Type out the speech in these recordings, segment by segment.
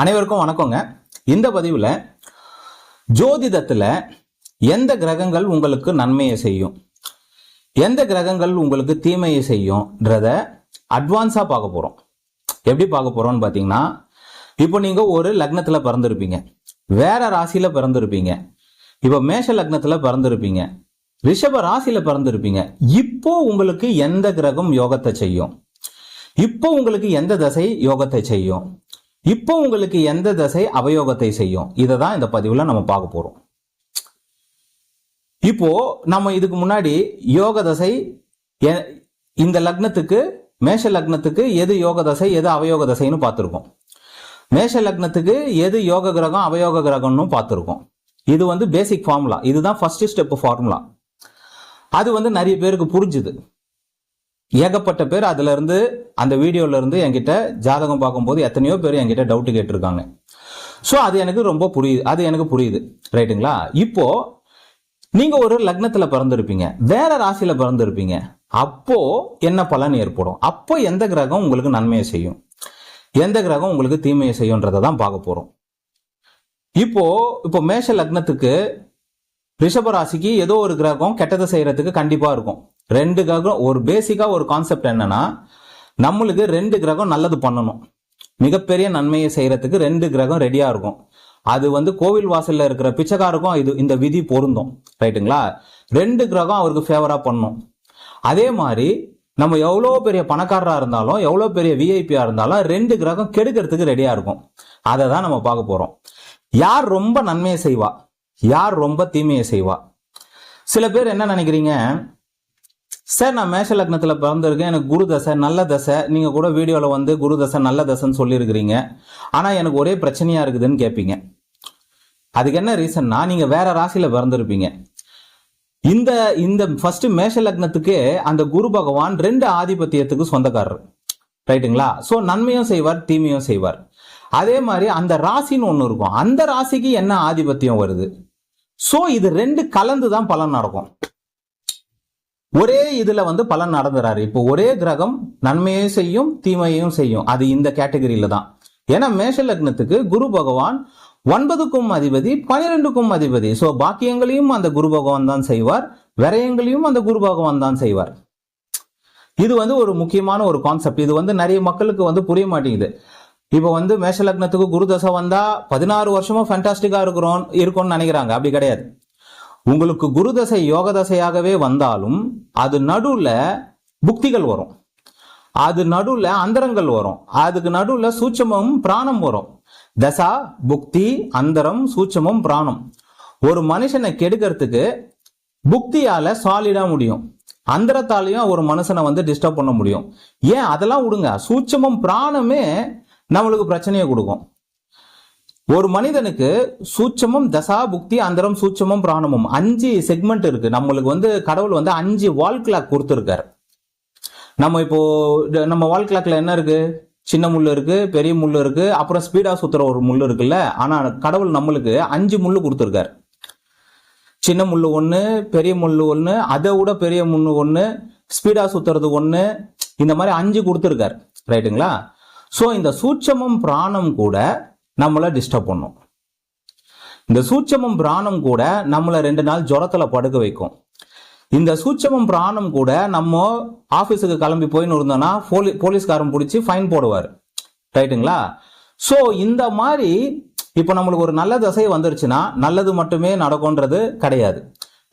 அனைவருக்கும் வணக்கங்க. இந்த பதிவில் ஜோதிடத்தில் எந்த கிரகங்கள் உங்களுக்கு நன்மையை செய்யும்? எந்த கிரகங்கள் உங்களுக்கு தீமையை செய்யும்ன்றத அட்வான்ஸாக பார்க்க போகிறோம் எப்படி பார்க்க போகிறோம்னு பார்த்தீங்கன்னா இப்போ நீங்கள் ஒரு லக்னத்தில் பிறந்திருப்பீங்க. வேற ராசியில் பிறந்திருப்பீங்க. இப்போ மேஷ லக்னத்தில் பிறந்திருப்பீங்க. ரிஷப ராசியில் பிறந்திருப்பீங்க. இப்போ உங்களுக்கு எந்த கிரகம் யோகத்தை செய்யும்? இப்போ உங்களுக்கு எந்த தசை யோகத்தை செய்யும்? இப்போ உங்களுக்கு எந்த தசை அவயோகத்தை செய்யும்? இதை தான் இந்த பதிவில் நம்ம பார்க்க போகிறோம் இப்போ நம்ம இதுக்கு முன்னாடி யோக தசை எ- இந்த லக்னத்துக்கு மேஷ லக்னத்துக்கு எது யோக தசை எது அவயோக தசைன்னு பார்த்துருக்கோம். மேஷ லக்னத்துக்கு எது யோக கிரகம் அவயோக கிரகம்னு பார்த்துருக்கோம். இது வந்து பேசிக் ஃபார்முலா இதுதான் ஃபர்ஸ்ட் ஸ்டெப் ஃபார்முலா அது வந்து நிறைய பேருக்கு புரிஞ்சுது. ஏகப்பட்ட பேர் அதுல இருந்து அந்த வீடியோல இருந்து என்கிட்ட ஜாதகம் பார்க்கும்போது எத்தனையோ பேர் என்கிட்ட டவுட் கேட்டிருக்காங்க. ஸோ அது எனக்கு ரொம்ப புரியுது. அது எனக்கு புரியுது. ரைட்டுங்களா இப்போ நீங்க ஒரு லக்னத்துல பிறந்திருப்பீங்க. வேற ராசியில பிறந்திருப்பீங்க. அப்போ என்ன பலன் ஏற்படும்? அப்போ எந்த கிரகம் உங்களுக்கு நன்மையை செய்யும்? எந்த கிரகம் உங்களுக்கு தீமையை செய்யும்ன்றதை தான் பார்க்க போறோம். இப்போ இப்போ மேஷ லக்னத்துக்கு ரிஷப ராசிக்கு ஏதோ ஒரு கிரகம் கெட்டதை செய்யறதுக்கு கண்டிப்பா இருக்கும். ரெண்டு கிரகம் ஒரு பேசிக்கா ஒரு கான்செப்ட் என்னன்னா நம்மளுக்கு ரெண்டு கிரகம் நல்லது பண்ணணும். மிகப்பெரிய நன்மையை செய்யறதுக்கு ரெண்டு கிரகம் ரெடியா இருக்கும். அது வந்து கோவில் வாசல்ல இருக்கிற பிச்சைக்காருக்கும் இது இந்த விதி பொருந்தும். ரைட்டுங்களா? ரெண்டு கிரகம் அவருக்கு ஃபேவரா பண்ணும். அதே மாதிரி நம்ம எவ்வளோ பெரிய பணக்காரராக இருந்தாலும் எவ்வளோ பெரிய விஐபியாக இருந்தாலும் ரெண்டு கிரகம் கெடுக்கிறதுக்கு ரெடியாக இருக்கும். அதை தான் நம்ம பார்க்க போகிறோம் யார் ரொம்ப நன்மையை செய்வா? யார் ரொம்ப தீமையை செய்வா? சில பேர் என்ன நினைக்கிறீங்க? சார் நான் மேஷ லக்னத்தில் பிறந்திருக்கேன். எனக்கு குரு தசை நல்ல தசை. நீங்கள் கூட வீடியோவில் வந்து குரு தசை நல்ல தசைன்னு சொல்லியிருக்கிறீங்க. ஆனால் எனக்கு ஒரே பிரச்சனையாக இருக்குதுன்னு கேட்பீங்க அதுக்கு என்ன ரீசன்னா நீங்கள் வேற ராசியில் பிறந்திருப்பீங்க. இந்த இந்த ஃபர்ஸ்ட் மேஷ லக்னத்துக்கு அந்த குரு பகவான் ரெண்டு ஆதிபத்தியத்துக்கு சொந்தக்காரர். ரைட்டுங்களா? ஸோ நன்மையும் செய்வார் தீமையும் செய்வார். அதே மாதிரி அந்த ராசின்னு ஒன்று இருக்கும். அந்த ராசிக்கு என்ன ஆதிபத்தியம் வருது? ஸோ இது ரெண்டு கலந்து தான் பலன் நடக்கும். ஒரே இதுல வந்து பலன் நடந்துறாரு. இப்போ ஒரே கிரகம் நன்மையும் செய்யும் தீமையும் செய்யும். அது இந்த கேட்டகரியில தான். ஏன்னா மேஷ லக்னத்துக்கு குரு பகவான் ஒன்பதுக்கும் அதிபதி பனிரெண்டுக்கும் அதிபதி. சோ பாக்கியங்களையும் அந்த குரு பகவான் தான் செய்வார். விரயங்களையும் அந்த குரு பகவான் தான் செய்வார். இது வந்து ஒரு முக்கியமான ஒரு கான்செப்ட் இது வந்து நிறைய மக்களுக்கு வந்து புரிய மாட்டேங்குது. இப்போ வந்து மேஷ லக்னத்துக்கு குரு தசை வந்தா பதினாறு வருஷமா ஃபேண்டாஸ்டிக்கா இருக்கிறோம் இருக்கும்னு நினைக்கிறாங்க. அப்படி கிடையாது. உங்களுக்கு குருதசை யோக தசையாகவே வந்தாலும் அது நடுவில் புக்திகள் வரும். அது நடுவில் அந்தரங்கள் வரும். அதுக்கு நடுவில் சூட்சமும் பிராணம் வரும். தசா புக்தி அந்தரம் சூட்சமும் பிராணம். ஒரு மனுஷனை கெடுக்கிறதுக்கு புக்தியால சாலிடா முடியும். அந்தரத்தாலையும் ஒரு மனுஷனை வந்து டிஸ்டர்ப் பண்ண முடியும். ஏன்? அதெல்லாம் விடுங்க. சூட்சமும் பிராணமே நம்மளுக்கு பிரச்சனையை கொடுக்கும். ஒரு மனிதனுக்கு சூட்சமும் தசா புக்தி அந்தரம் சூட்சமும் பிராணமும் அஞ்சு செக்மெண்ட் இருக்கு. நம்மளுக்கு வந்து கடவுள் வந்து அஞ்சு வால் கிளாக் கொடுத்துருக்காரு. நம்ம இப்போ நம்ம வால் கிளாக்ல என்ன இருக்கு? சின்ன முள் இருக்கு பெரிய முள் இருக்கு அப்புறம் ஸ்பீடா சுத்துற ஒரு முள் இருக்குல்ல? ஆனா கடவுள் நம்மளுக்கு அஞ்சு முள்ளு கொடுத்துருக்காரு. சின்ன முள்ளு ஒன்று பெரிய முள் ஒன்று அதை விட பெரிய முள்ளு ஒன்று ஸ்பீடாக சுத்துறது ஒன்று இந்த மாதிரி அஞ்சு கொடுத்துருக்காரு. ரைட்டுங்களா ஸோ இந்த சூட்சமும் பிராணம் கூட நம்மளை டிஸ்டர்ப் பண்ணும். இந்த சூட்சமம் பிராணம் கூட நம்மளை ரெண்டு நாள் ஜுரத்தில் படுக்க வைக்கும். இந்த சூட்சமம் பிராணம் கூட நம்ம ஆஃபீஸுக்கு கிளம்பி போயின்னு இருந்தோம்னா போலி போலீஸ்காரன் பிடிச்சி ஃபைன் போடுவார். ரைட்டுங்களா? ஸோ இந்த மாதிரி இப்போ நம்மளுக்கு ஒரு நல்ல தசை வந்துருச்சுன்னா நல்லது மட்டுமே நடக்கும்ன்றது கிடையாது.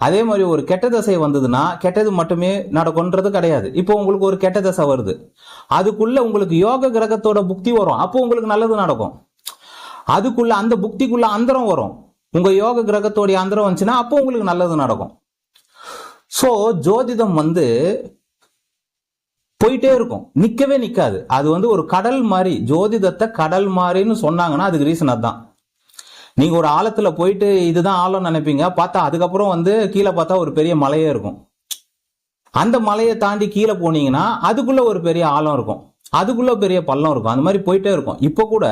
அதே மாதிரி ஒரு கெட்ட தசை வந்ததுன்னா கெட்டது மட்டுமே நடக்கும்ன்றது கிடையாது. இப்போ உங்களுக்கு ஒரு கெட்ட தசை வருது. அதுக்குள்ள உங்களுக்கு யோக கிரகத்தோட புக்தி வரும். அப்போ உங்களுக்கு நல்லது நடக்கும். அதுக்குள்ள அந்த புக்திக்குள்ள அந்தரம் வரும். உங்க யோக கிரகத்தோடைய அந்தரம் வந்துச்சுன்னா அப்போ உங்களுக்கு நல்லது நடக்கும். ஸோ ஜோதிடம் வந்து போயிட்டே இருக்கும். நிற்கவே நிற்காது அது வந்து ஒரு கடல் மாதிரி ஜோதிடத்தை கடல் மாதிரின்னு சொன்னாங்கன்னா அதுக்கு ரீசன் அதுதான் நீங்க ஒரு ஆழத்துல போயிட்டு இதுதான் ஆழம் நினைப்பீங்க. பார்த்தா அதுக்கப்புறம் வந்து கீழே பார்த்தா ஒரு பெரிய மலையே இருக்கும். அந்த மலையை தாண்டி கீழே போனீங்கன்னா அதுக்குள்ள ஒரு பெரிய ஆழம் இருக்கும். அதுக்குள்ள பெரிய பள்ளம் இருக்கும். அந்த மாதிரி போயிட்டே இருக்கும். இப்போ கூட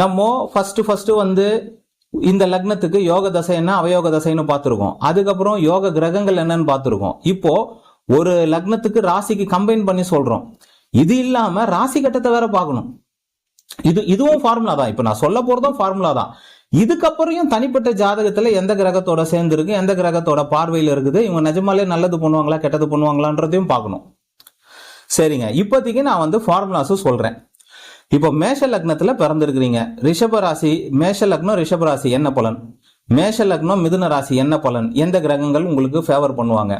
நம்ம ஃபர்ஸ்ட் ஃபர்ஸ்ட் வந்து இந்த லக்னத்துக்கு யோக தசை என்ன? அவயோக தசைன்னு பார்த்துருக்கோம். அதுக்கப்புறம் யோக கிரகங்கள் என்னன்னு பார்த்துருக்கோம். இப்போ ஒரு லக்னத்துக்கு ராசிக்கு கம்பைன் பண்ணி சொல்றோம். இது இல்லாம ராசி கட்டத்தை வேற பார்க்கணும். இது இதுவும் ஃபார்முலா தான். இப்போ நான் சொல்ல போறதும் ஃபார்முலா தான். இதுக்கப்புறம் தனிப்பட்ட ஜாதகத்துல எந்த கிரகத்தோட சேர்ந்து இருக்கு எந்த கிரகத்தோட பார்வையில் இருக்குது இவங்க நிஜமாலே நல்லது பண்ணுவாங்களா கெட்டது பண்ணுவாங்களான்றதையும் பார்க்கணும். சரிங்க. இப்போதைக்கு நான் வந்து ஃபார்முலாஸும் சொல்றேன். இப்போ மேஷ லக்னத்துல பிறந்திருக்கிறீங்க. ரிஷப ராசி மேஷ லக்னம் ரிஷப ராசி என்ன பலன்? மேஷ லக்னம் மிதுன ராசி என்ன பலன்? எந்த கிரகங்கள் உங்களுக்கு ஃபேவர் பண்ணுவாங்க?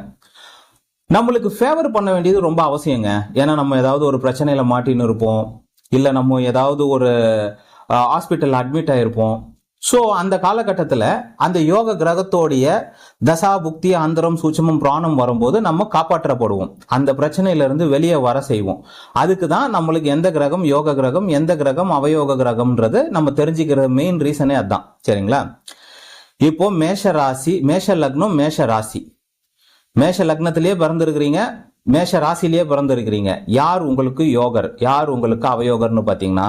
நம்மளுக்கு ஃபேவர் பண்ண வேண்டியது ரொம்ப அவசியங்க. ஏன்னா நம்ம ஏதாவது ஒரு பிரச்சனையில மாட்டின்னு இருப்போம். இல்லை நம்ம ஏதாவது ஒரு ஹாஸ்பிட்டல் அட்மிட் ஆயிருப்போம். ஸோ அந்த காலகட்டத்தில் அந்த யோக கிரகத்தோடைய தசா புக்தி அந்தரம் சூட்சமம் பிராணம் வரும்போது நம்ம காப்பாற்றப்படுவோம். அந்த பிரச்சனையிலிருந்து வெளியே வர செய்வோம். அதுக்கு தான் நம்மளுக்கு எந்த கிரகம் யோக கிரகம் எந்த கிரகம் அவயோக கிரகம்ன்றது நம்ம தெரிஞ்சுக்கிற மெயின் ரீசனே அதுதான் சரிங்களா? இப்போ மேஷ ராசி மேஷ லக்னம் மேஷ ராசி. மேஷ லக்னத்திலேயே பிறந்திருக்கிறீங்க மேஷ ராசிலேயே பிறந்திருக்கிறீங்க. யார் உங்களுக்கு யோகர்? யார் உங்களுக்கு அவயோகர்னு பார்த்தீங்கன்னா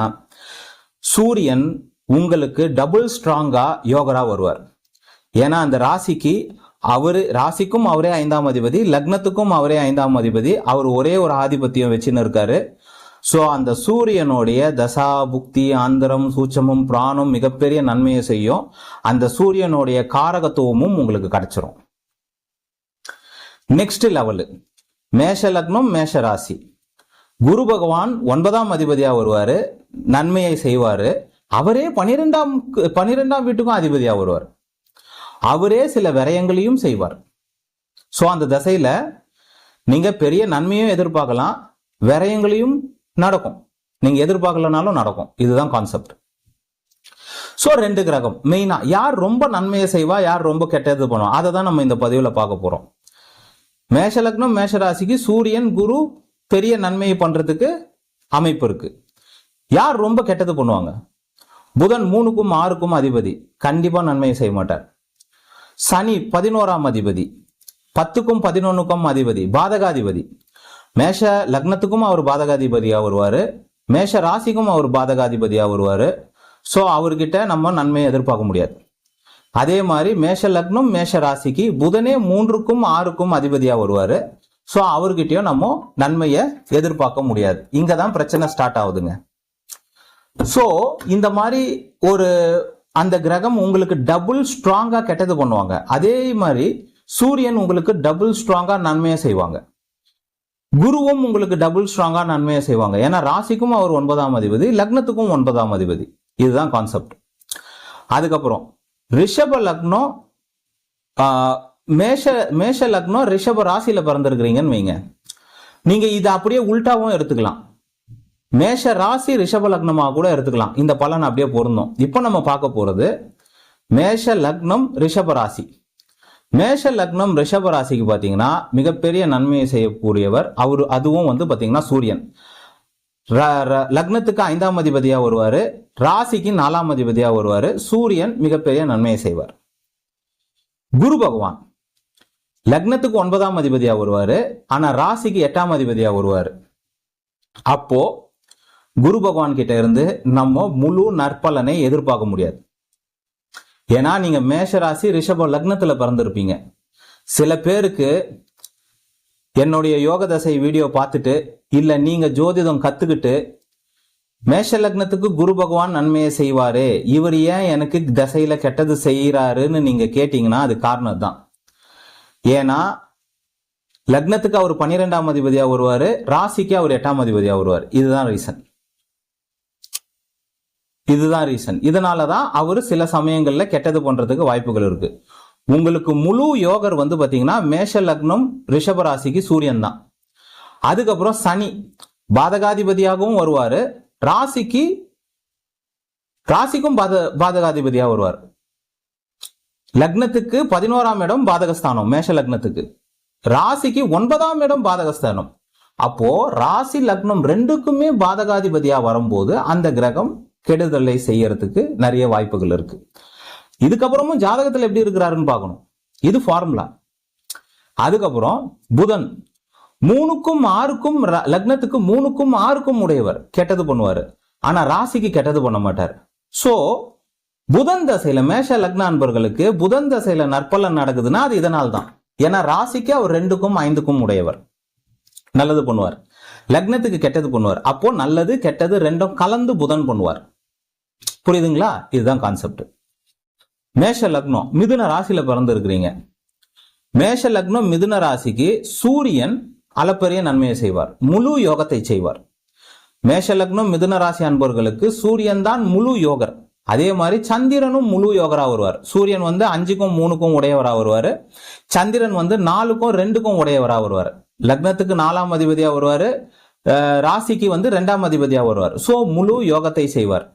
சூரியன் உங்களுக்கு டபுள் ஸ்ட்ராங்காக யோகரா வருவார். ஏன்னா அந்த ராசிக்கு அவர் ராசிக்கும் அவரே ஐந்தாம் அதிபதி லக்னத்துக்கும் அவரே ஐந்தாம் அதிபதி அவர் ஒரே ஒரு ஆதிபத்தியம் வச்சுன்னு இருக்காரு. ஸோ அந்த சூரியனுடைய தசா புக்தி ஆந்திரம் சூட்சமும் பிராணம் மிகப்பெரிய நன்மையை செய்யும். அந்த சூரியனுடைய காரகத்துவமும் உங்களுக்கு கிடைச்சிரும். நெக்ஸ்ட் லெவலு மேஷ லக்னம் மேஷ ராசி. குரு பகவான் ஒன்பதாம் அதிபதியாக வருவார் நன்மையை செய்வார். அவரே பனிரெண்டாம் பனிரெண்டாம் வீட்டுக்கும் அதிபதியாக வருவார். அவரே சில விரயங்களையும் செய்வார். ஸோ அந்த தசையில் நீங்கள் பெரிய நன்மையும் எதிர்பார்க்கலாம் விரயங்களையும் நடக்கும். நீங்கள் எதிர்பார்க்கலனாலும் நடக்கும். இதுதான் கான்செப்ட் ஸோ ரெண்டு கிரகம். மெயினாக யார் ரொம்ப நன்மையை செய்வா யார் ரொம்ப கெட்டது பண்ணுவா? அதை தான் நம்ம இந்த பதிவில் பார்க்க போகிறோம் மேஷலக்னம் மேஷராசிக்கு மேஷ ராசிக்கு சூரியன் குரு பெரிய நன்மையை பண்ணுறதுக்கு அமைப்பு இருக்குது யார் ரொம்ப கெட்டது பண்ணுவாங்க? புதன் மூணுக்கும் ஆறுக்கும் அதிபதி. கண்டிப்பா நன்மையை செய்ய மாட்டார். சனி பதினோராம் அதிபதி. பத்துக்கும் பதினொன்னுக்கும் அதிபதி. பாதகாதிபதி. மேஷ லக்னத்துக்கும் அவர் பாதகாதிபதியா வருவாரு. மேஷ ராசிக்கும் அவர் பாதகாதிபதியா வருவாரு. ஸோ அவர்கிட்ட நம்ம நன்மையை எதிர்பார்க்க முடியாது. அதே மாதிரி மேஷ லக்னம் மேஷ ராசிக்கு புதனே மூன்றுக்கும் ஆறுக்கும் அதிபதியா வருவாரு. ஸோ அவர்கிட்டயும் நம்ம நன்மையை எதிர்பார்க்க முடியாது. இங்க தான் பிரச்சனை ஸ்டார்ட் ஆகுதுங்க. ஸோ இந்த மாதிரி ஒரு அந்த கிரகம் உங்களுக்கு டபுள் ஸ்ட்ராங்காக கெட்டது பண்ணுவாங்க. அதே மாதிரி சூரியன் உங்களுக்கு டபுள் ஸ்ட்ராங்காக நன்மையை செய்வாங்க. குருவும் உங்களுக்கு டபுள் ஸ்ட்ராங்காக நன்மையை செய்வாங்க. ஏன்னா ராசிக்கும் அவர் ஒன்பதாம் அதிபதி லக்னத்துக்கும் ஒன்பதாம் அதிபதி. இதுதான் கான்செப்ட் அதுக்கப்புறம் ரிஷப லக்னம் மேஷ மேஷ லக்னம் ரிஷப ராசியில் பிறந்திருக்கிறீங்கன்னு வைங்க. நீங்கள் இதை அப்படியே உல்ட்டாவும் எடுத்துக்கலாம். மேஷ ராசி ரிஷப லக்னமாக கூட எடுத்துக்கலாம். இந்த பலன் அப்படியே பொருந்தும். இப்போ நம்ம பார்க்க போறது மேஷ லக்னம் ரிஷப ராசி. மேஷ லக்னம் ரிஷப ராசிக்கு பார்த்தீங்கன்னா மிகப்பெரிய நன்மையை செய்யக்கூடியவர் அவர் அதுவும் வந்து பார்த்தீங்கன்னா சூரியன். ர- ர- லக்னத்துக்கு ஐந்தாம் அதிபதியாக வருவார். ராசிக்கு நாலாம் அதிபதியாக வருவார். சூரியன் மிகப்பெரிய நன்மையை செய்வார். குரு பகவான். லக்னத்துக்கு ஒன்பதாம் அதிபதியாக வருவார். ஆனால் ராசிக்கு எட்டாம் அதிபதியாக வருவார். அப்போ குரு பகவான் கிட்ட இருந்து நம்ம முழு நற்பலனை எதிர்பார்க்க முடியாது. ஏன்னா நீங்க மேஷராசி ரிஷப லக்னத்துல பிறந்திருப்பீங்க. சில பேருக்கு என்னுடைய யோக தசை வீடியோ பார்த்துட்டு இல்ல நீங்க ஜோதிடம் கத்துக்கிட்டு மேஷ லக்னத்துக்கு குரு பகவான் நன்மையை செய்வாரு இவர் ஏன் எனக்கு தசையில கெட்டது செய்யறாருன்னு நீங்க கேட்டீங்கன்னா அது காரணம் தான். ஏன்னா லக்னத்துக்கு அவர் பன்னிரெண்டாம் அதிபதியா வருவாரு ராசிக்கு அவர் எட்டாம் அதிபதியா வருவார். இதுதான் ரீசன் இதுதான் ரீசன் இதனால தான் அவர் சில சமயங்கள்ல கெட்டது பண்றதுக்கு வாய்ப்புகள் இருக்கு. உங்களுக்கு முழு யோகர் வந்து பாத்தீங்கன்னா மேஷ லக்னம் ரிஷப ராசிக்கு சூரியன் தான். அதுக்கப்புறம் சனி. பாதகாதிபதியாகவும் வருவாரு. ராசிக்கு ராசிக்கும் பாத பாதகாதிபதியா வருவார். லக்னத்துக்கு பதினோராம் இடம் பாதகஸ்தானம் மேஷ லக்னத்துக்கு. ராசிக்கு ஒன்பதாம் இடம் பாதகஸ்தானம். அப்போ ராசி லக்னம் ரெண்டுக்குமே பாதகாதிபதியா வரும்போது அந்த கிரகம் கெடுதலை செய்யறதுக்கு நிறைய வாய்ப்புகள் இருக்கு. இதுக்கப்புறமும் ஜாதகத்தில் எப்படி இருக்கிறாருன்னு பார்க்கணும். இது ஃபார்முலா அதுக்கப்புறம் புதன் மூணுக்கும் ஆறுக்கும் ர- லக்னத்துக்கு மூணுக்கும் ஆறுக்கும் உடையவர். கெட்டது பண்ணுவார். ஆனால் ராசிக்கு கெட்டது பண்ண மாட்டார். ஸோ புதன் தசையில மேஷ லக்ன அன்பர்களுக்கு புதன் தசையில நற்பலன் நடக்குதுன்னா அது இதனால் தான். ஏன்னா ராசிக்கு அவர் ரெண்டுக்கும் ஐந்துக்கும் உடையவர். நல்லது பண்ணுவார். லக்னத்துக்கு கெட்டது பண்ணுவார். அப்போ நல்லது கெட்டது ரெண்டும் கலந்து புதன் பண்ணுவார். புரியுதுங்களா? இதுதான் கான்செப்ட் மேஷ லக்னம் மிதுன ராசியில பிறந்திருக்கிறீங்க. மேஷ லக்னம் மிதுன ராசிக்கு சூரியன் அளப்பரிய நன்மையை செய்வார். முழு யோகத்தை செய்வார். மேஷ லக்னம் மிதுன ராசி அன்பர்களுக்கு சூரியன் தான் முழு யோகர். அதே மாதிரி சந்திரனும் முழு யோகரா வருவார். சூரியன் வந்து அஞ்சுக்கும் மூணுக்கும் உடையவரா வருவார். சந்திரன் வந்து நாலுக்கும் ரெண்டுக்கும் உடையவரா வருவார். லக்னத்துக்கு நாலாம் அதிபதியா வருவார். ராசிக்கு வந்து ரெண்டாம் அதிபதியா வருவார். ஸோ முழு யோகத்தை செய்வார்.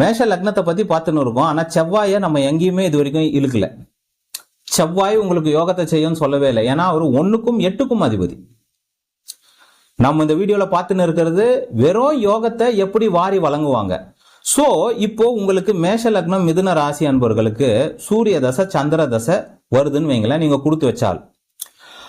மேஷ லக்னத்தை பத்தி பார்த்துன்னு இருக்கோம். ஆனா செவ்வாயை நம்ம எங்கேயுமே இது வரைக்கும் இழுக்கல. செவ்வாய் உங்களுக்கு யோகத்தை செய்யும்னு சொல்லவே இல்லை. ஏன்னா அவர் ஒண்ணுக்கும் எட்டுக்கும் அதிபதி. நம்ம இந்த வீடியோல பார்த்துன்னு இருக்கிறது வெறும் யோகத்தை எப்படி வாரி வழங்குவாங்க. சோ இப்போ உங்களுக்கு மேஷ லக்னம் மிதுன ராசி அன்பர்களுக்கு சூரிய தசை சந்திர தசை வருதுன்னு வைங்களேன். நீங்க கொடுத்து வச்சால்.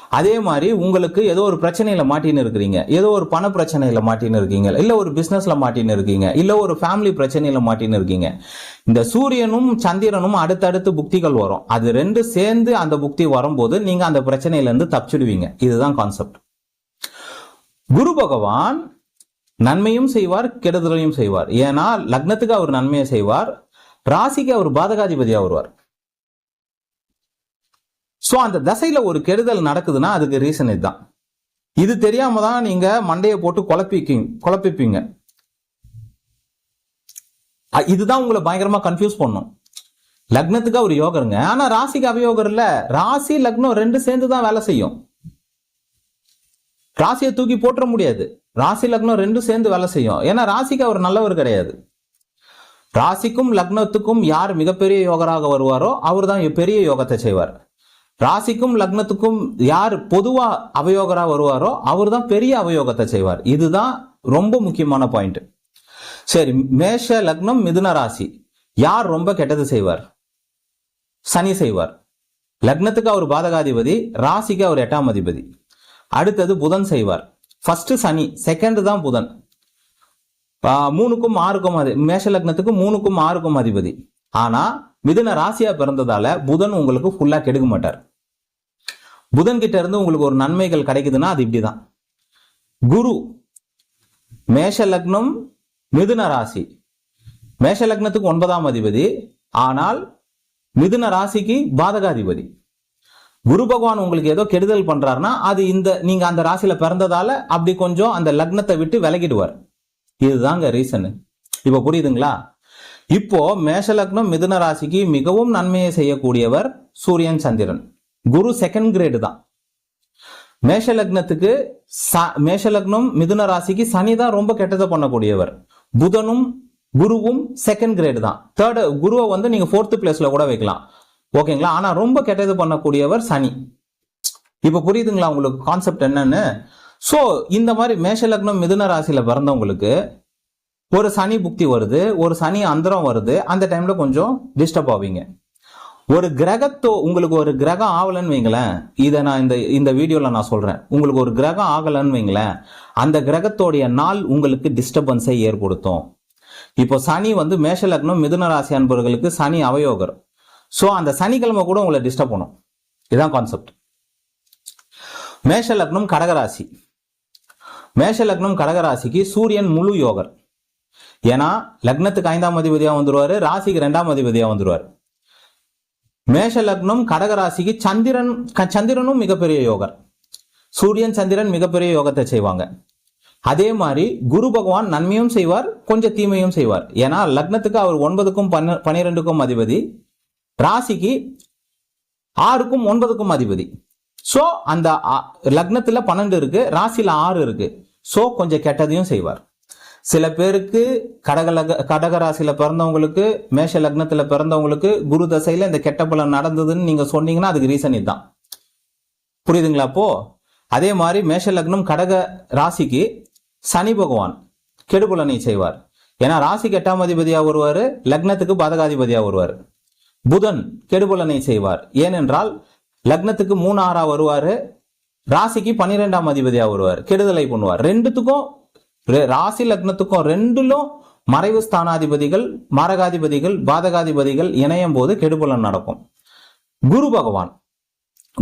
அதே மாதிரி உங்களுக்கு ஏதோ ஒரு பிரச்சனையில மாட்டின்னு இருக்கிறீங்க. ஏதோ ஒரு பண பிரச்சனையில மாட்டின்னு இருக்கீங்க. இல்ல ஒரு பிசினஸ்ல மாட்டின்னு இருக்கீங்க. இல்ல ஒரு ஃபேமிலி பிரச்சனையில மாட்டின்னு இருக்கீங்க. இந்த சூரியனும் சந்திரனும் அடுத்தடுத்து புக்திகள் வரும். அது ரெண்டு சேர்ந்து அந்த புக்தி வரும்போது நீங்க அந்த பிரச்சனையில இருந்து இதுதான் கான்செப்ட் குரு பகவான் நன்மையும் செய்வார் கெடுதலையும் செய்வார். ஏன்னா லக்னத்துக்கு அவர் நன்மையை செய்வார். ராசிக்கு அவர் பாதகாதிபதியா வருவார். ஸோ அந்த தசையில் ஒரு கெடுதல் நடக்குதுன்னா அதுக்கு ரீசன் இதுதான். இது தெரியாம தான் நீங்க மண்டையை போட்டு குழப்பிக்கிங் குழப்பிப்பீங்க. இதுதான் உங்களை பயங்கரமா கன்ஃபியூஸ் பண்ணும். லக்னத்துக்கு அவர் யோகருங்க. ஆனா ராசிக்கு அவயோகர் இல்ல. ராசி லக்னம் ரெண்டு சேர்ந்து தான் வேலை செய்யும். ராசியை தூக்கி போட்டுற முடியாது. ராசி லக்னம் ரெண்டும் சேர்ந்து வேலை செய்யும். ஏன்னா ராசிக்கு அவர் நல்லவர் கிடையாது. ராசிக்கும் லக்னத்துக்கும் யார் மிகப்பெரிய யோகராக வருவாரோ அவர் தான் பெரிய யோகத்தை செய்வார். ராசிக்கும் லக்னத்துக்கும் யார் பொதுவா அவயோகரா வருவாரோ அவர் தான் பெரிய அவயோகத்தை செய்வார். இதுதான் ரொம்ப முக்கியமான பாயிண்ட் சரி மேஷ லக்னம் மிதுன ராசி. யார் ரொம்ப கெட்டது செய்வார்? சனி செய்வார். லக்னத்துக்கு அவர் பாதகாதிபதி ராசிக்கு அவர் எட்டாம் அதிபதி. அடுத்தது புதன் செய்வார். ஃபர்ஸ்ட் சனி செகண்ட் தான் புதன். மூணுக்கும் ஆறுக்கும் அது மேஷ லக்னத்துக்கு மூணுக்கும் ஆறுக்கும் அதிபதி. ஆனா மிதுன ராசியா பிறந்ததால புதன் உங்களுக்கு ஃபுல்லா கெடுக்க மாட்டார். புதன்கிட்ட இருந்து உங்களுக்கு ஒரு நன்மைகள் கிடைக்குதுன்னா அது இப்படிதான். குரு மேஷ லக்னம் மிதுன ராசி. மேஷ லக்னத்துக்கு ஒன்பதாம் அதிபதி ஆனால் மிதுன ராசிக்கு பாதகாதிபதி குரு பகவான் உங்களுக்கு ஏதோ கெடுதல் பண்றாருன்னா அது இந்த நீங்க அந்த ராசியில பிறந்ததால அப்படி கொஞ்சம் அந்த லக்னத்தை விட்டு விலகிடுவார். இதுதாங்க ரீசனு இப்போ புரியுதுங்களா? இப்போ மேஷ லக்னம் மிதுன ராசிக்கு மிகவும் நன்மையை செய்யக்கூடியவர் சூரியன் சந்திரன். குரு செகண்ட் கிரேடு தான். மேஷ லக்னத்துக்கு மேஷ லக்னம் மிதுன ராசிக்கு சனி தான் ரொம்ப கெட்டதை பண்ணக்கூடியவர். புதனும் குருவும் செகண்ட் கிரேடு தான். தேர்ட் குருவை வந்து நீங்க ஃபோர்த்து பிளேஸ்ல கூட வைக்கலாம். ஓகேங்களா ஆனா ரொம்ப கெட்டது பண்ணக்கூடியவர் சனி. இப்ப புரியுதுங்களா உங்களுக்கு கான்செப்ட் என்னன்னு? சோ இந்த மாதிரி மேஷ லக்னம் மிதுன ராசியில பிறந்தவங்களுக்கு ஒரு சனி புக்தி வருது ஒரு சனி அந்தரம் வருது அந்த டைம்ல கொஞ்சம் டிஸ்டர்ப் ஆவீங்க. ஒரு கிரகத்தோ உங்களுக்கு ஒரு கிரகம் ஆகலன்னு வைங்களேன் இதை நான் இந்த இந்த வீடியோவில் நான் சொல்கிறேன் உங்களுக்கு ஒரு கிரகம் ஆகலன்னு வைங்களேன் அந்த கிரகத்தோடைய நாள் உங்களுக்கு டிஸ்டர்பன்ஸை ஏற்படுத்தும். இப்போ சனி வந்து மேஷ லக்னம் மிதுன ராசி அன்பர்களுக்கு சனி அவயோகர். ஸோ அந்த சனிக்கிழமை கூட உங்களை டிஸ்டர்ப் பண்ணும். இதுதான் கான்செப்ட் மேஷ லக்னம் கடகராசி. மேஷ லக்னம் கடகராசிக்கு சூரியன் முழு யோகர். ஏன்னா லக்னத்துக்கு ஐந்தாம் அதிபதியாக வந்துடுவார் ராசிக்கு ரெண்டாம் அதிபதியாக வந்துடுவார் மேஷ லக்னம் கடகராசிக்கு சந்திரன் க- சந்திரனும் மிகப்பெரிய யோகர். சூரியன் சந்திரன் மிகப்பெரிய யோகத்தை செய்வாங்க. அதே மாதிரி குரு பகவான் நன்மையும் செய்வார் கொஞ்சம் தீமையும் செய்வார். ஏன்னா லக்னத்துக்கு அவர் ஒன்பதுக்கும் பன்ன பன்னிரெண்டுக்கும் அதிபதி. ராசிக்கு ஆறுக்கும் ஒன்பதுக்கும் அதிபதி. ஸோ அந்த லக்னத்தில் பன்னெண்டு இருக்கு ராசியில் ஆறு இருக்கு. ஸோ கொஞ்சம் கெட்டதையும் செய்வார். சில பேருக்கு கடக லக பிறந்தவங்களுக்கு மேஷ லக்னத்துல பிறந்தவங்களுக்கு குரு தசையில இந்த கெட்ட பலன் நடந்ததுன்னு நீங்க சொன்னீங்கன்னா அதுக்கு ரீசன் இதுதான். புரியுதுங்களா அப்போ? அதே மாதிரி மேஷ லக்னம் கடக ராசிக்கு சனி பகவான் கெடுபலனை செய்வார். ஏன்னா ராசிக்கு எட்டாம் அதிபதியா வருவார் லக்னத்துக்கு பாதகாதிபதியா வருவார். புதன் கெடுபலனை செய்வார். ஏனென்றால் லக்னத்துக்கு மூணு ஆறா வருவாரு ராசிக்கு பன்னிரெண்டாம் அதிபதியா வருவார் கெடுதலை பண்ணுவார். ரெண்டுத்துக்கும் ராசி லக்னத்துக்கும் ரெண்டிலும் மறைவு ஸ்தானாதிபதிகள் மாரகாதிபதிகள் பாதகாதிபதிகள் இணையும் போது கெடுபலன் நடக்கும். குரு பகவான்.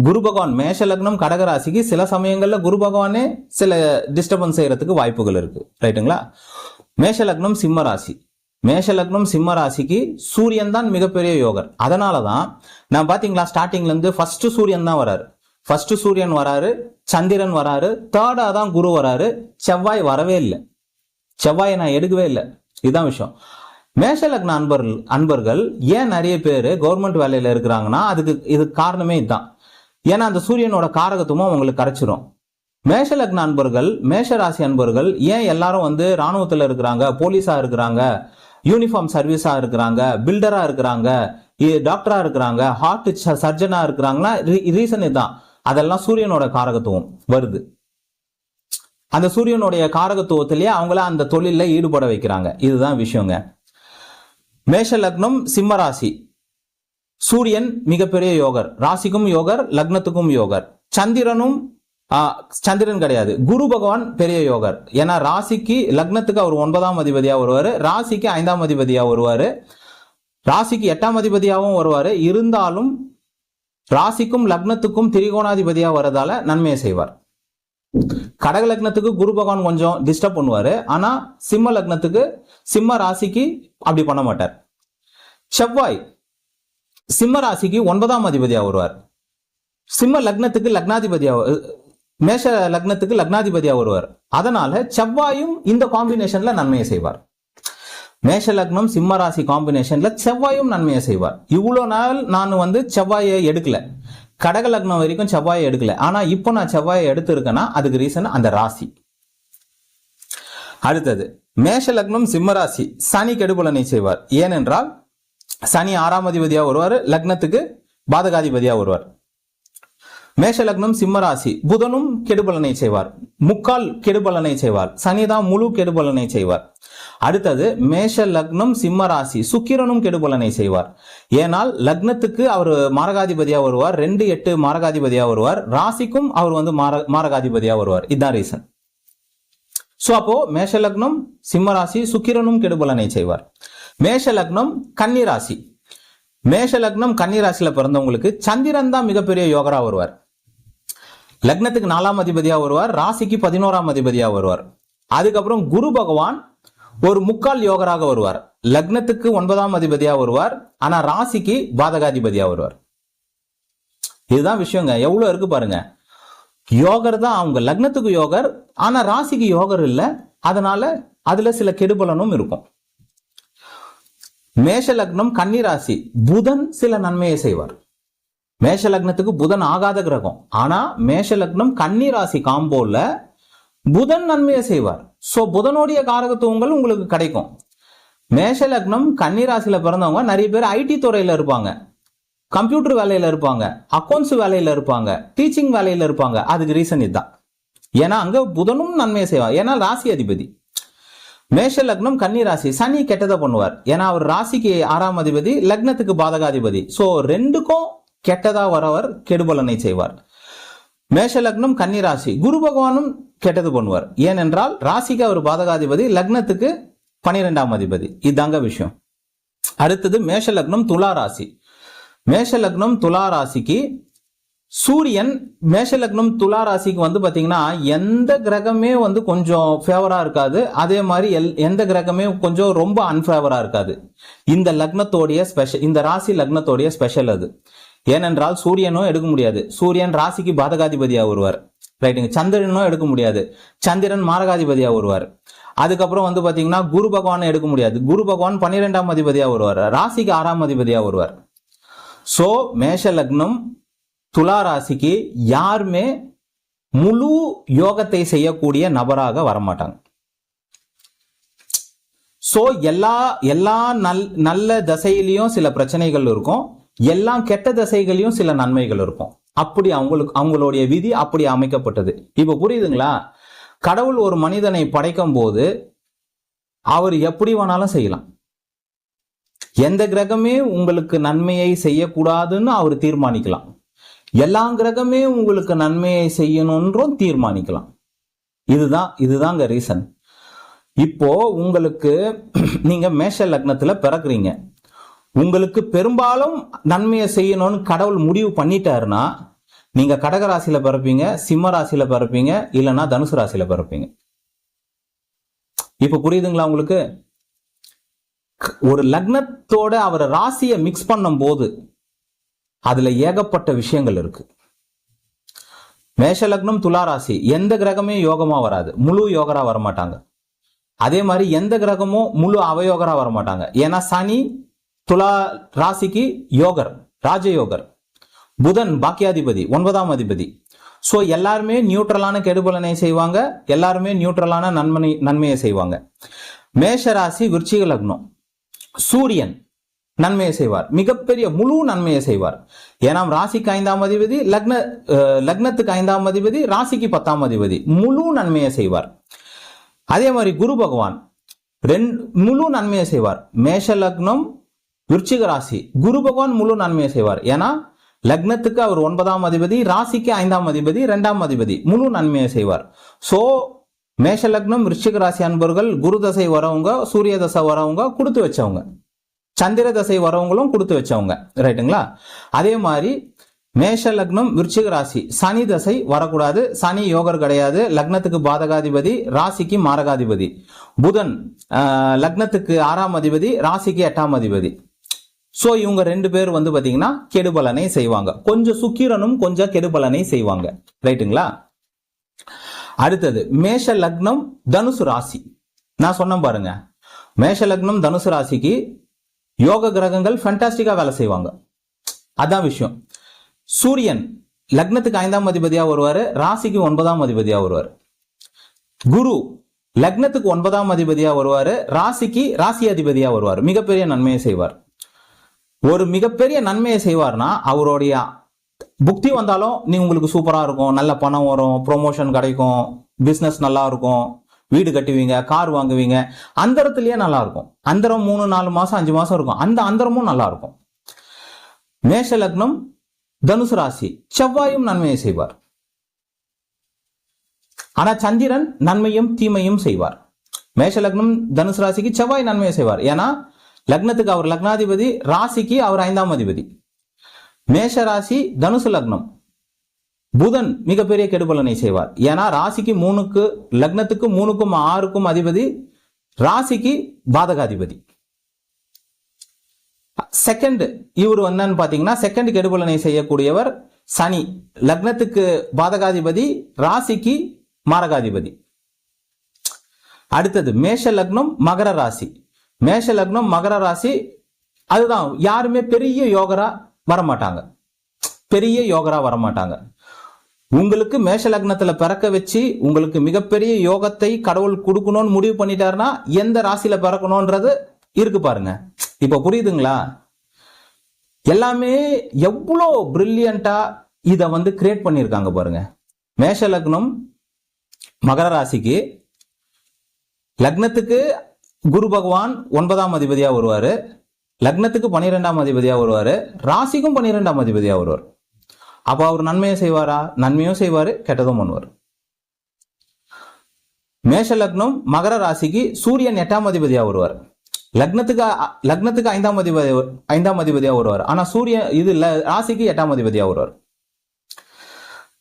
குரு பகவான் மேஷ லக்னம் கடகராசிக்கு சில சமயங்களில் குரு பகவானே சில டிஸ்டர்பன்ஸ் செய்யறதுக்கு வாய்ப்புகள் இருக்கு. ரைட்டுங்களா? மேஷ லக்னம் சிம்ம ராசி. மேஷ லக்னம் சிம்ம ராசிக்கு சூரியன் தான் மிகப்பெரிய யோகர். அதனால தான் நான் பார்த்தீங்களா ஸ்டார்டிங்லேருந்து ஃபர்ஸ்ட் சூரியன் தான் வராரு. ஃபர்ஸ்ட் சூரியன் வராரு சந்திரன் வராரு. தேர்டாக தான் குரு வராரு. செவ்வாய் வரவே இல்லை. செவ்வாயை நான் எடுக்கவே இல்லை. இதுதான் விஷயம். மேஷலக்ன அன்பர்கள் அன்பர்கள் ஏன் நிறைய பேர் கவர்மெண்ட் வேலையில் இருக்கிறாங்கன்னா அதுக்கு இதுக்கு காரணமே இதுதான். ஏன்னா அந்த சூரியனோட காரகத்துவமும் அவங்களுக்கு கரைச்சிரும். மேஷலக்ன அன்பர்கள் மேஷ ராசி அன்பர்கள் ஏன் எல்லாரும் வந்து இராணுவத்தில் இருக்கிறாங்க போலீஸாக இருக்கிறாங்க யூனிஃபார்ம் சர்வீஸாக இருக்கிறாங்க பில்டராக இருக்கிறாங்க டாக்டராக இருக்கிறாங்க ஹார்ட் சர்ஜனாக இருக்கிறாங்கன்னா ரீசன் இதுதான். அதெல்லாம் சூரியனோட காரகத்துவம் வருது. அந்த சூரியனுடைய காரகத்துவத்திலேயே அவங்கள அந்த தொழிலில் ஈடுபட வைக்கிறாங்க. இதுதான் விஷயங்க. மேஷ லக்னம் சிம்ம ராசி. சூரியன் மிகப்பெரிய யோகர். ராசிக்கும் யோகர் லக்னத்துக்கும் யோகர். சந்திரனும் சந்திரன் கிடையாது. குரு பகவான் பெரிய யோகர். ஏன்னா ராசிக்கு லக்னத்துக்கு அவர் ஒன்பதாம் அதிபதியாக வருவார். ராசிக்கு ஐந்தாம் அதிபதியாக வருவார். ராசிக்கு எட்டாம் அதிபதியாகவும் வருவார். இருந்தாலும் ராசிக்கும் லக்னத்துக்கும் திரிகோணாதிபதியா வரதால நன்மையை செய்வார். கடக லக்னத்துக்கு குரு பகவான் கொஞ்சம் டிஸ்டர்ப் பண்ணுவாரு. ஆனா சிம்ம லக்னத்துக்கு சிம்ம ராசிக்கு அப்படி பண்ண மாட்டார். செவ்வாய் சிம்ம ராசிக்கு ஒன்பதாம் அதிபதியா வருவார். சிம்ம லக்னத்துக்கு லக்னாதிபதியா மேஷ லக்னத்துக்கு லக்னாதிபதியா வருவார். அதனால செவ்வாயும் இந்த காம்பினேஷன்ல நன்மையை செய்வார். மேஷ லக்னம் சிம்ம ராசி காம்பினேஷன்ல செவ்வாயும் நன்மையை செய்வார். இவ்வளோ நாள் நான் வந்து செவ்வாயை எடுக்கல. கடக லக்னம் வரைக்கும் செவ்வாயை எடுக்கல. ஆனா இப்போ நான் செவ்வாயை எடுத்திருக்கேன்னா அதுக்கு ரீசன் அந்த ராசி. அடுத்தது மேஷ லக்னம் சிம்ம ராசி. சனி கெடுபலனை செய்வார். ஏனென்றால் சனி ஆறாம் அதிபதியாக வருவார் லக்னத்துக்கு பாதகாதிபதியாக வருவார். மேஷ லக்னம் சிம்ம ராசி புதனும் கெடுபலனை செய்வார். முக்கால் கெடுபலனை செய்வார். சனிதான் முழு கெடுபலனை செய்வார். அடுத்தது மேஷ லக்னம் சிம்ம ராசி சுக்கிரனும் கெடுபலனை செய்வார். ஏனால் லக்னத்துக்கு அவர் மாரகாதிபதியா வருவார். ரெண்டு எட்டு மாரகாதிபதியா வருவார். ராசிக்கும் அவர் வந்து மார மாரகாதிபதியா வருவார். இதுதான் ரீசன். சோ அப்போ மேஷ லக்னம் சிம்ம ராசி சுக்கிரனும் கெடுபலனை செய்வார். மேஷ லக்னம் கன்னி ராசி மேஷ லக்னம் கன்னி ராசியில பிறந்தவங்களுக்கு சந்திரன் தான் மிகப்பெரிய யோகரா வருவார். லக்னத்துக்கு நாலாம் அதிபதியாக வருவார் ராசிக்கு பதினோராம் அதிபதியாக வருவார். அதுக்கப்புறம் குரு பகவான் ஒரு முக்கால் யோகராக வருவார். லக்னத்துக்கு ஒன்பதாம் அதிபதியா வருவார் ஆனா ராசிக்கு பாதகாதிபதியா வருவார். இதுதான் விஷயங்க. எவ்வளவு இருக்கு பாருங்க. யோகர் தான் அவங்க. லக்னத்துக்கு யோகர் ஆனா ராசிக்கு யோகர் இல்லை. அதனால அதுல சில கெடுபலனும் இருக்கும். மேஷ லக்னம் கன்னி ராசி. புதன் சில நன்மையை செய்வார். மேஷ லக்னத்துக்கு புதன் ஆகாத கிரகம். ஆனா மேஷ லக்னம் கன்னி ராசி காம்போல புதன் நன்மையை செய்வார். சோ புதனுடைய காரகத்துவங்கள் உங்களுக்கு கிடைக்கும். மேஷ லக்னம் கன்னி ராசியில பிறந்தவங்க நிறைய பேர் ஐடி துறையில இருப்பாங்க. கம்ப்யூட்டர் வேலையில இருப்பாங்க. அக்கௌண்ட்ஸ் வேலையில இருப்பாங்க. டீச்சிங் வேலையில இருப்பாங்க. அதுக்கு ரீசன் இதுதான். ஏன்னா அங்க புதனும் நன்மையை செய்வார். ஏன்னா ராசி அதிபதி. மேஷ லக்னம் கன்னி ராசி. சனி கெட்டதை பண்ணுவார். ஏன்னா அவர் ராசிக்கு ஆறாம் அதிபதி லக்னத்துக்கு பாதகாதிபதி. சோ ரெண்டுக்கும் கெட்டதா வரவர் கெடுபலனை செய்வார். மேஷ லக்னம் கன்னி ராசி. குரு பகவானும் கெட்டது பண்ணுவார். ஏனென்றால் ராசிக்கு அவர் பாதகாதிபதி லக்னத்துக்கு பனிரெண்டாம் அதிபதி. இதாங்க விஷயம். அடுத்தது மேஷ லக்னம் துலா ராசி. மேஷ லக்னம் துலா ராசிக்கு சூரியன் மேஷ லக்னம் துலா ராசிக்கு வந்து பாத்தீங்கன்னா எந்த கிரகமே வந்து கொஞ்சம் ஃபேவரா இருக்காது. அதே மாதிரி எல்- எந்த கிரகமே கொஞ்சம் ரொம்ப அன்ஃபேவரா இருக்காது. இந்த லக்னத்தோடைய ஸ்பெஷல் இந்த ராசி லக்னத்தோடைய ஸ்பெஷல் அது. ஏனென்றால் சூரியனும் எடுக்க முடியாது. சூரியன் ராசிக்கு பாதகாதிபதியாக வருவார். ரைட்டுங்க சந்திரனும் எடுக்க முடியாது. சந்திரன் மாரகாதிபதியாக வருவார். அதுக்கப்புறம் வந்து பார்த்தீங்கன்னா குரு பகவான் எடுக்க முடியாது. குரு பகவான் பன்னிரெண்டாம் அதிபதியாக வருவார். ராசிக்கு ஆறாம் அதிபதியாக வருவார். ஸோ மேஷ லக்னம் துலா ராசிக்கு யாருமே முழு யோகத்தை செய்யக்கூடிய நபராக வரமாட்டாங்க. ஸோ எல்லா எல்லா நல் நல்ல தசையிலையும் சில பிரச்சனைகள் இருக்கும். எல்லா கெட்ட தசைகளையும் சில நன்மைகள் இருக்கும். அப்படி அவங்களுக்கு அவங்களுடைய விதி அப்படி அமைக்கப்பட்டது. இப்போ புரியுதுங்களா? கடவுள் ஒரு மனிதனை படைக்கும் போது அவர் எப்படி வேணாலும் செய்யலாம். எந்த கிரகமே உங்களுக்கு நன்மையை செய்யக்கூடாதுன்னு அவர் தீர்மானிக்கலாம். எல்லா கிரகமே உங்களுக்கு நன்மையை செய்யணும்ன்றும் தீர்மானிக்கலாம். இதுதான் இதுதாங்க ரீசன் இப்போ உங்களுக்கு நீங்க மேஷ லக்னத்துல பிறக்குறீங்க. உங்களுக்கு பெரும்பாலும் நன்மையை செய்யணும்னு கடவுள் முடிவு பண்ணிட்டாருன்னா நீங்க கடக ராசியில பிறப்பீங்க சிம்ம ராசியில பிறப்பீங்க இல்லைன்னா தனுசு ராசியில பிறப்பீங்க. இப்ப புரியுதுங்களா உங்களுக்கு? ஒரு லக்னத்தோட அவர் ராசியை மிக்ஸ் பண்ணும் போது அதுல ஏகப்பட்ட விஷயங்கள் இருக்கு. மேஷ லக்னம் துலா ராசி எந்த கிரகமே யோகமா வராது. முழு யோகரா வரமாட்டாங்க. அதே மாதிரி எந்த கிரகமும் முழு அவயோகரா வரமாட்டாங்க. ஏன்னா சனி துலா ராசிக்கு யோகர் ராஜயோகர். புதன் பாக்கியாதிபதி ஒன்பதாம் அதிபதி. ஸோ எல்லாருமே நியூட்ரலான கெடுபலனை செய்வாங்க எல்லாருமே நியூட்ரலான நன்மனை நன்மையை செய்வாங்க. மேஷ ராசி விருச்சிக லக்னம். சூரியன் நன்மையை செய்வார் மிகப்பெரிய முழு நன்மையை செய்வார். ஏன்னா ராசிக்கு ஐந்தாம் அதிபதி லக்ன லக்னத்துக்கு ஐந்தாம் அதிபதி ராசிக்கு பத்தாம் அதிபதி முழு நன்மையை செய்வார். அதே மாதிரி குரு பகவான் ரெண்டு முழு நன்மையை செய்வார். மேஷ லக்னம் விருச்சிக ராசி. குரு பகவான் முழு நன்மையை செய்வார். ஏன்னா லக்னத்துக்கு அவர் ஒன்பதாம் அதிபதி ராசிக்கு ஐந்தாம் அதிபதி இரண்டாம் அதிபதி முழு நன்மையை செய்வார். சோ மேஷ லக்னம் விருச்சிக ராசி அன்பர்கள் குரு தசை வரவங்க சூரிய தசை வரவங்க கொடுத்து வச்சவங்க. சந்திர தசை வரவங்களும் கொடுத்து வச்சவங்க. ரைட்டுங்களா அதே மாதிரி மேஷ லக்னம் விருச்சிக ராசி சனி தசை வரக்கூடாது. சனி யோகர் கிடையாது. லக்னத்துக்கு பாதகாதிபதி ராசிக்கு மாரகாதிபதி. புதன் லக்னத்துக்கு ஆறாம் அதிபதி ராசிக்கு எட்டாம் அதிபதி. சோ இவங்க ரெண்டு பேர் வந்து பாத்தீங்கன்னா கெடுபலனை செய்வாங்க. கொஞ்சம் சுக்கிரனும் கொஞ்சம் கெடுபலனை செய்வாங்க. ரைட்டுங்களா? அடுத்தது மேஷ லக்னம் தனுசு ராசி. நான் சொன்னேன் பாருங்க. மேஷ லக்னம் தனுசு ராசிக்கு யோக கிரகங்கள் ஃபேண்டாஸ்டிக்கா வேலை செய்வாங்க. அதான் விஷயம். சூரியன் லக்னத்துக்கு ஐந்தாம் அதிபதியா வருவாரு ராசிக்கு ஒன்பதாம் அதிபதியா வருவார். குரு லக்னத்துக்கு ஒன்பதாம் அதிபதியா வருவாரு ராசிக்கு ராசி அதிபதியா வருவார். மிகப்பெரிய நன்மையை செய்வார். ஒரு மிகப்பெரிய நன்மையை செய்வார்னா அவருடைய புக்தி வந்தாலும் நீ உங்களுக்கு சூப்பரா இருக்கும் நல்ல பணம் வரும் ப்ரொமோஷன் கிடைக்கும் பிஸ்னஸ் நல்லா இருக்கும் வீடு கட்டுவீங்க கார் வாங்குவீங்க. அந்தரத்துலயே நல்லா இருக்கும். அந்தரம் மூணு நாலு மாசம் அஞ்சு மாசம் இருக்கும். அந்த அந்தரமும் நல்லா இருக்கும். மேஷ லக்னம் தனுசு ராசி செவ்வாயும் நன்மையை செய்வார். ஆனா சந்திரன் நன்மையும் தீமையும் செய்வார். மேஷ லக்னம் தனுசு ராசிக்கு செவ்வாய் நன்மையை செய்வார். ஏன்னா லக்னத்துக்கு அவர் லக்னாதிபதி ராசிக்கு அவர் ஐந்தாம் அதிபதி. மேஷ ராசி தனுசு லக்னம். புதன் மிகப்பெரிய கெடுபலனை செய்வார். ஏன்னா ராசிக்கு மூணுக்கு லக்னத்துக்கு மூணுக்கும் ஆறுக்கும் அதிபதி ராசிக்கு பாதகாதிபதி. செகண்ட் இவர் என்னன்னு பாத்தீங்கன்னா செகண்ட் கெடுபலனை செய்யக்கூடியவர் சனி. லக்னத்துக்கு பாதகாதிபதி ராசிக்கு மாரகாதிபதி. அடுத்தது மேஷ லக்னம் மகர ராசி. மேஷ லக்னம் மகர ராசி அதுதான். யாருமே பெரிய யோகரா வரமாட்டாங்க. பெரிய யோகரா வரமாட்டாங்க. உங்களுக்கு மேஷ லக்னத்துல பிறக்க வச்சு உங்களுக்கு மிகப்பெரிய யோகத்தை கடவுள் கொடுக்கணும்னு முடிவு பண்ணிட்டாருன்னா எந்த ராசியில பிறக்கணும்ன்றது இருக்கு பாருங்க. இப்ப புரியுதுங்களா? எல்லாமே எவ்வளோ பிரில்லியண்டா இதை வந்து கிரியேட் பண்ணியிருக்காங்க பாருங்க. மேஷ லக்னம் மகர ராசிக்கு லக்னத்துக்கு குரு பகவான் ஒன்பதாம் அதிபதியாக வருவார். லக்னத்துக்கு பன்னிரெண்டாம் அதிபதியாக வருவார். ராசிக்கும் பன்னிரெண்டாம் அதிபதியாக வருவார். அப்போ அவர் நன்மையை செய்வாரா? நன்மையும் செய்வார் கெட்டதும் பண்ணுவார். மேஷ லக்னம் மகர ராசிக்கு சூரியன் எட்டாம் அதிபதியாக வருவார். லக்னத்துக்கு லக்னத்துக்கு ஐந்தாம் அதிபதி ஐந்தாம் அதிபதியாக வருவார். ஆனால் சூரியன் இது ல- ராசிக்கு எட்டாம் அதிபதியாக வருவார்.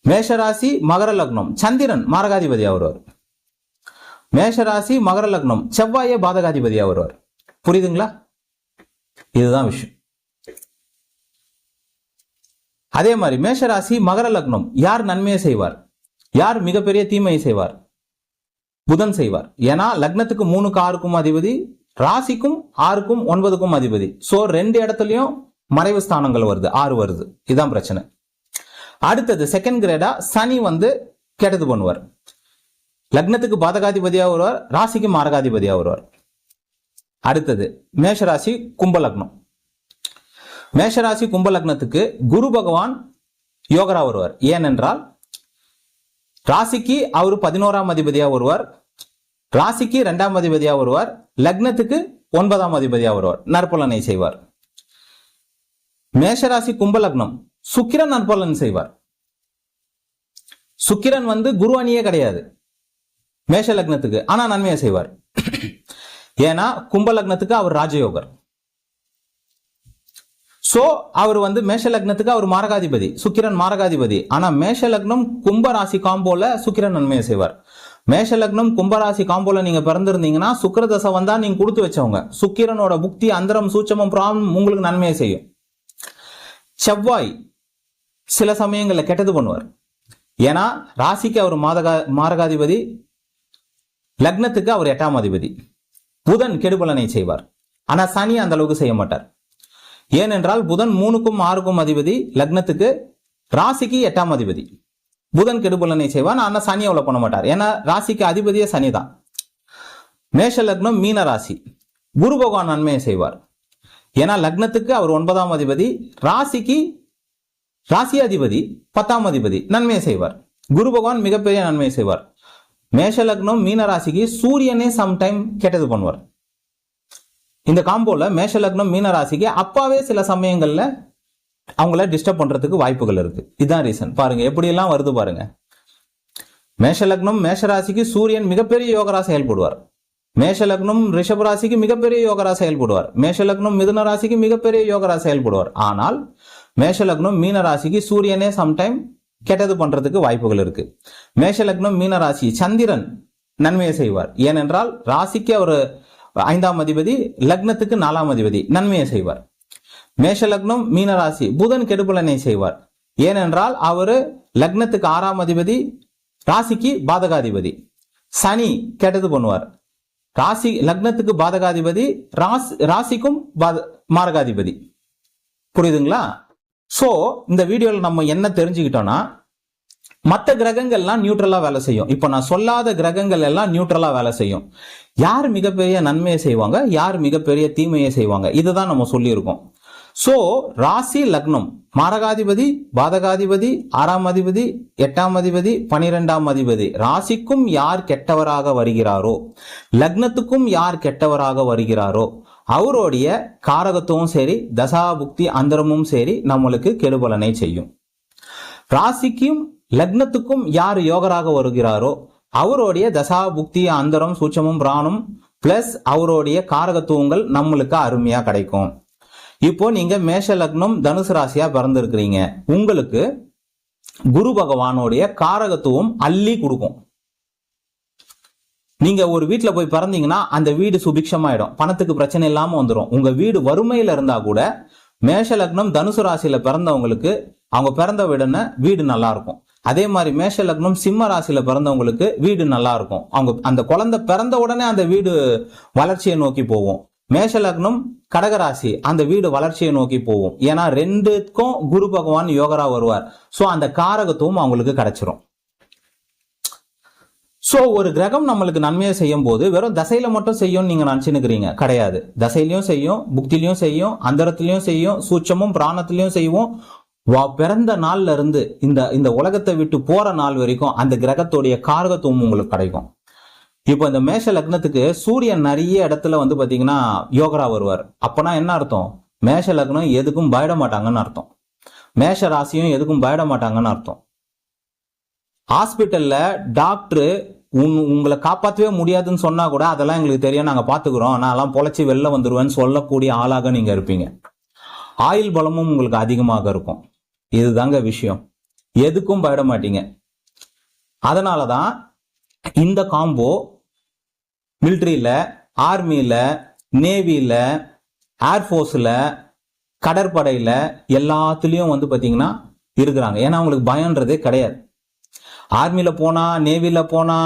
மேஷ ராசி மகர லக்னம் சந்திரன் மாரகாதிபதியாக வருவார். மேஷ ராசி மகர லக்னம். செவ்வாயே பாதகாதிபதியா வருவார். புரியுதுங்களா? இதுதான் விஷயம். அதே மாதிரி மேஷராசி மகர லக்னம். யார் நன்மையை செய்வார்? யார் மிகப்பெரிய தீமையை செய்வார்? புதன் செய்வார். ஏன்னா லக்னத்துக்கு மூணுக்கு ஆறுக்கும் அதிபதி ராசிக்கும் ஆறுக்கும் ஒன்பதுக்கும் அதிபதி. சோ ரெண்டு இடத்துலயும் மறைவு ஸ்தானங்கள் வருது. ஆறு வருது. இதுதான் பிரச்சனை. அடுத்தது செகண்ட் கிரேடா சனி வந்து கெட்டது பண்ணுவார். லக்னத்துக்கு பாதகாதிபதியாக வருவார் ராசிக்கு மாரகாதிபதியாக வருவார். அடுத்தது மேஷராசி கும்ப லக்னம் மேஷராசி கும்ப லக்னத்துக்கு குரு பகவான் யோகரா வருவார். ஏனென்றால் ராசிக்கு அவர் பதினோராம் அதிபதியாக வருவார் ராசிக்கு இரண்டாம் அதிபதியாக வருவார் லக்னத்துக்கு ஒன்பதாம் அதிபதியாக வருவார் நற்பலனை செய்வார். மேஷராசி கும்ப லக்னம் சுக்கிரன் நற்பலன் செய்வார். சுக்கிரன் வந்து குரு அணியே கிடையாது. மேஷ லக்னத்துக்கு. ஆனா நன்மையை செய்வார். ஏன்னா கும்ப லக்னத்துக்கு அவர் ராஜயோகர். சோ அவர் வந்து மேஷ லக்னத்துக்கு அவர் மாரகாதிபதி சுக்கிரன் மாரகாதிபதி. ஆனா மேஷ லக்னம் கும்பராசி காம்போல சுக்கிரன் நன்மையை செய்வார். மேஷ லக்னம் கும்பராசி காம்போல நீங்க பிறந்திருந்தீங்கன்னா சுக்கிரதசை வந்தா நீங்க கொடுத்து வச்சவங்க. சுக்கிரனோட புக்தி அந்தரம் சூச்சமம் பிராமம் உங்களுக்கு நன்மையை செய்யும். செவ்வாய் சில சமயங்களில் கெட்டது பண்ணுவார். ஏன்னா ராசிக்கு அவர் மாதகா மாரகாதிபதி லக்னத்துக்கு அவர் எட்டாம் அதிபதி. புதன் கெடுபலனை செய்வார். ஆனா சனி அந்த அளவுக்கு செய்ய மாட்டார். ஏனென்றால் புதன் மூணுக்கும் ஆறுக்கும் அதிபதி லக்னத்துக்கு ராசிக்கு எட்டாம் அதிபதி. புதன் கெடுபலனை செய்வார் ஆனா சனி அவ்வளவு பண்ண மாட்டார். ஏன்னா ராசிக்கு அதிபதியே சனி தான். மேஷ லக்னம் மீன ராசி. குரு பகவான் நன்மையை செய்வார். ஏன்னா லக்னத்துக்கு அவர் ஒன்பதாம் அதிபதி ராசிக்கு ராசி அதிபதி பத்தாம் அதிபதி நன்மையை செய்வார். குரு பகவான் மிகப்பெரிய நன்மையை செய்வார். மேஷ லக்னம் மீன ராசிக்கு சூரியனே சம்டைம் கெட்டது பண்ணுவார். இந்த காம்போல மேஷ லக்னம் மீன ராசிக்கு அப்பாவே சில சமயங்கள்ல அவங்கள டிஸ்டர்ப் பண்றதுக்கு வாய்ப்புகள் இருக்கு. இதுதான் ரீசன் பாருங்க எப்படி எல்லாம் வருது பாருங்க. மேஷ லக்னம் மேஷ ராசிக்கு சூரியன் மிகப்பெரிய யோகரா செயல்படுவார். மேஷ லக்னம் ரிஷப ராசிக்கு மிகப்பெரிய யோகரா செயல்படுவார். மேஷ லக்னம் மிதுன ராசிக்கு மிகப்பெரிய யோகரா செயல்படுவார். ஆனால் மேஷ லக்னம் மீன ராசிக்கு சூரியனே சம்டைம் கெட்டது பண்றதுக்கு வாய்ப்புகள் இருக்கு. மேஷலக்னம் மீனராசி மீன ராசி சந்திரன் நன்மையை செய்வார். ஏனென்றால் ராசிக்கு அவர் ஐந்தாம் அதிபதி லக்னத்துக்கு நாலாம் அதிபதி நன்மையை செய்வார். மேஷ லக்னம் மீன ராசி புதன் கெடுபலனை செய்வார். ஏனென்றால் அவர் லக்னத்துக்கு ஆறாம் அதிபதி ராசிக்கு பாதகாதிபதி. சனி கெட்டது பண்ணுவார். ராசி லக்னத்துக்கு பாதகாதிபதி ராசி ராசிக்கும் பாத மாரகாதிபதி. புரியுதுங்களா? ஸோ இந்த வீடியோவில் நம்ம என்ன தெரிஞ்சுக்கிட்டோம்னா மற்ற கிரகங்கள்லாம் நியூட்ரலாக வேலை செய்யும். இப்போ நான் சொல்லாத கிரகங்கள் எல்லாம் நியூட்ரலாக வேலை செய்யும். யார் மிகப்பெரிய நன்மையை செய்வாங்க? யார் மிகப்பெரிய தீமையை செய்வாங்க? இதுதான் நம்ம சொல்லியிருக்கோம். ஸோ ராசி லக்னம். மாரகாதிபதி பாதகாதிபதி ஆறாம் அதிபதி எட்டாம் அதிபதி பனிரெண்டாம் அதிபதி. ராசிக்கும் யார் கெட்டவராக வருகிறாரோ? லக்னத்துக்கும் யார் கெட்டவராக வருகிறாரோ? அவருடைய காரகத்துவம் சரி தசாபுக்தி அந்தரமும் சரி நம்மளுக்கு கெடுபலனை செய்யும். ராசிக்கும் லக்னத்துக்கும் யார் யோகராக வருகிறாரோ அவருடைய தசா புக்தி அந்தரம் சூட்சமும் பிராணம் பிளஸ் அவருடைய காரகத்துவங்கள் நம்மளுக்கு அருமையா கிடைக்கும். இப்போ நீங்க மேஷ லக்னம் தனுசு ராசியா பிறந்திருக்கிறீங்க. உங்களுக்கு குரு பகவானுடைய காரகத்துவம் அள்ளி கொடுக்கும். நீங்க ஒரு வீட்டில் போய் பிறந்தீங்கன்னா அந்த வீடு சுபிக்ஷமாயிடும். பணத்துக்கு பிரச்சனை இல்லாம வந்துடும் உங்க வீடு வறுமையில இருந்தா கூட மேஷ லக்னம் தனுசு ராசியில பிறந்தவங்களுக்கு அவங்க பிறந்த வீடுன்னு வீடு நல்லா இருக்கும் அதே மாதிரி மேஷ லக்னம் சிம்ம ராசியில பிறந்தவங்களுக்கு வீடு நல்லா இருக்கும் அவங்க அந்த குழந்தை பிறந்த உடனே அந்த வீடு வளர்ச்சியை நோக்கி போகும். மேஷ லக்னம் கடகராசி அந்த வீடு வளர்ச்சியை நோக்கி போகும். ஏன்னா ரெண்டுக்கும் குரு பகவான் யோகரா வருவார். சோ அந்த காரகத்துவம் அவங்களுக்கு கிடைச்சிரும். ஸோ ஒரு கிரகம் நம்மளுக்கு நன்மையை செய்யும் போது வெறும் தசையில மட்டும் செய்யும் நீங்க நினைச்சுனுக்கிறீங்க கிடையாது. தசையிலையும் செய்யும் புக்திலையும் செய்யும் அந்தரத்திலையும் செய்யும் சூட்சமும் பிராணத்திலையும் செய்வோம். வா பிறந்த நாள்ல இருந்து இந்த இந்த உலகத்தை விட்டு போற நாள் வரைக்கும் அந்த கிரகத்துடைய காரகத்துவம் உங்களுக்கு கிடைக்கும். இப்போ இந்த மேஷ லக்னத்துக்கு சூரியன் நிறைய இடத்துல வந்து பாத்தீங்கன்னா யோகரா வருவார். அப்பனா என்ன அர்த்தம்? மேஷ லக்னம் எதுக்கும் பயட மாட்டாங்கன்னு அர்த்தம். மேஷ ராசியும் எதுக்கும் பயட மாட்டாங்கன்னு அர்த்தம். ஹாஸ்பிட்டல்ல டாக்டர் உன் உங்களை காப்பாற்றவே முடியாதுன்னு சொன்னால் கூட அதெல்லாம் எங்களுக்கு தெரியும். நாங்க பாத்துக்கிறோம். நான்லாம் பொழைச்சி வெளில வந்துருவேன்னு சொல்லக்கூடிய ஆளாக நீங்கள் இருப்பீங்க. ஆயுள் பலமும் உங்களுக்கு அதிகமாக இருக்கும். இதுதாங்க விஷயம். எதுக்கும் பயட மாட்டீங்க. அதனாலதான் இந்த காம்போ மிலிட்ரியில் ஆர்மியில் நேவியில் ஏர்ஃபோர்ஸில் கடற்படையில் எல்லாத்துலேயும் வந்து பார்த்தீங்கன்னா இருக்கிறாங்க. ஏன்னா அவங்களுக்கு பயன்றதே கிடையாது. ஆர்மியில் போனா நேவியில் போனா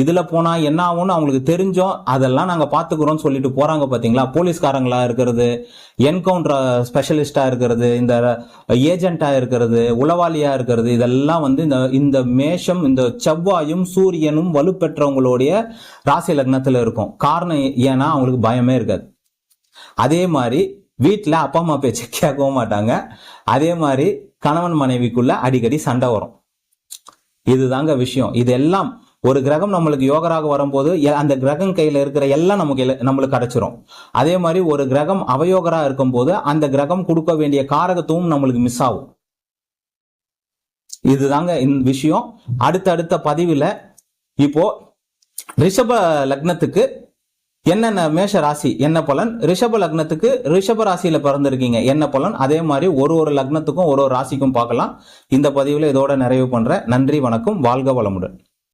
இதில் போனால் என்ன ஆகும்னு அவங்களுக்கு தெரிஞ்சோம் அதெல்லாம் நாங்கள் பார்த்துக்குறோம்னு சொல்லிட்டு போகிறாங்க பார்த்தீங்களா போலீஸ்காரங்களா இருக்கிறது என்கவுண்டர் ஸ்பெஷலிஸ்டாக இருக்கிறது இந்த ஏஜெண்ட்டாக இருக்கிறது உளவாளியாக இருக்கிறது இதெல்லாம் வந்து இந்த இந்த மேஷம் இந்த செவ்வாயும் சூரியனும் வலுப்பெற்றவங்களுடைய ராசி லக்னத்தில் இருக்கும். காரணம் ஏன்னா அவங்களுக்கு பயமே இருக்காது. அதே மாதிரி வீட்டில் அப்பா அம்மா பேச்சு கேட்கவும் மாட்டாங்க. அதே மாதிரி கணவன் மனைவிக்குள்ள அடிக்கடி சண்டை வரும். இதுதாங்க விஷயம். இதெல்லாம் ஒரு கிரகம் நம்மளுக்கு யோகராக வரும்போது எ- அந்த கிரகம் கையில் இருக்கிற எல்லாம் நமக்கு நம்மளுக்கு கிடைச்சிரும் அதே மாதிரி ஒரு கிரகம் அவயோகராக இருக்கும்போது அந்த கிரகம் கொடுக்க வேண்டிய காரகத்துவம் நம்மளுக்கு மிஸ் ஆகும். இதுதாங்க இந்த விஷயம். அடுத்தடுத்த பதிவில் இப்போ ரிஷப லக்னத்துக்கு என்னென்ன மேஷ ராசி என்ன பலன்? ரிஷப லக்னத்துக்கு ரிஷப ராசியில பிறந்திருக்கீங்க. என்ன பலன்? அதே மாதிரி ஒரு ஒரு லக்னத்துக்கும் ஒரு ஒரு ராசிக்கும் பார்க்கலாம். இந்த பதிவில் இதோட நிறைவு பண்ற நன்றி வணக்கம். வாழ்க வளமுடன்.